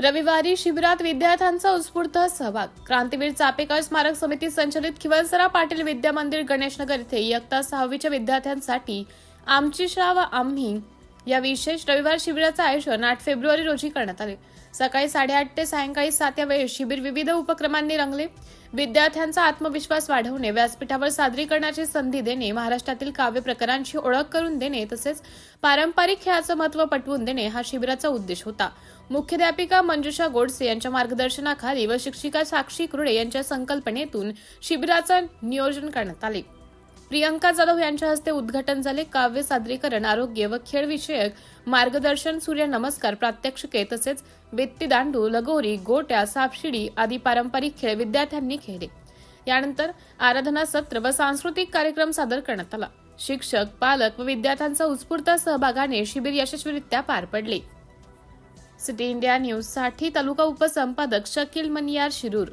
रविवारी शिबिरात विद्यार्थ्यांचा उत्स्फूर्त सहभाग. क्रांतीवीर चापेकर स्मारक समिती संचलित खिवसरा पाटील विद्या मंदिर गणेशनगर येथे इयत्ता सहावीच्या विद्यार्थ्यांसाठी आमची शाळा व आम्ही या विशेष रविवार शिबिराचं आयोजन आठ फेब्रुवारी रोजी करण्यात आले. सकाळी साडेआठ ते सायंकाळी सात या वेळेस शिबिर विविध उपक्रमांनी रंगले. विद्यार्थ्यांचा आत्मविश्वास वाढवणे व्यासपीठावर सादरीकरणाची संधी देणे महाराष्ट्रातील काव्य प्रकारांची ओळख करून देणे तसेच पारंपरिक खेळाचं महत्त्व पटवून देणे हा शिबिराचा उद्देश होता. मुख्याध्यापिका मंजुषा गोडसे यांच्या मार्गदर्शनाखाली व शिक्षिका साक्षी कुरडे यांच्या संकल्पनेतून शिबिराचं नियोजन करण्यात आले. प्रियंका जाधव यांच्या हस्ते उद्घाटन झाले काव्य सादरीकरण आरोग्य व खेळ विषयक मार्गदर्शन सूर्य नमस्कार प्रात्यक्षिके तसेच वित्ती दांडू लगोरी गोट्या सापशिडी आदी पारंपरिक खेळ विद्यार्थ्यांनी खेळले. यानंतर आराधना सत्र व सांस्कृतिक कार्यक्रम सादर करण्यात आला. शिक्षक पालक व विद्यार्थ्यांचा उत्स्फूर्त सहभागाने शिबिर यशस्वीरित्या पार पडले. सिटी इंडिया न्यूजसाठी तालुका उपसंपादक शकील मनियार शिरूर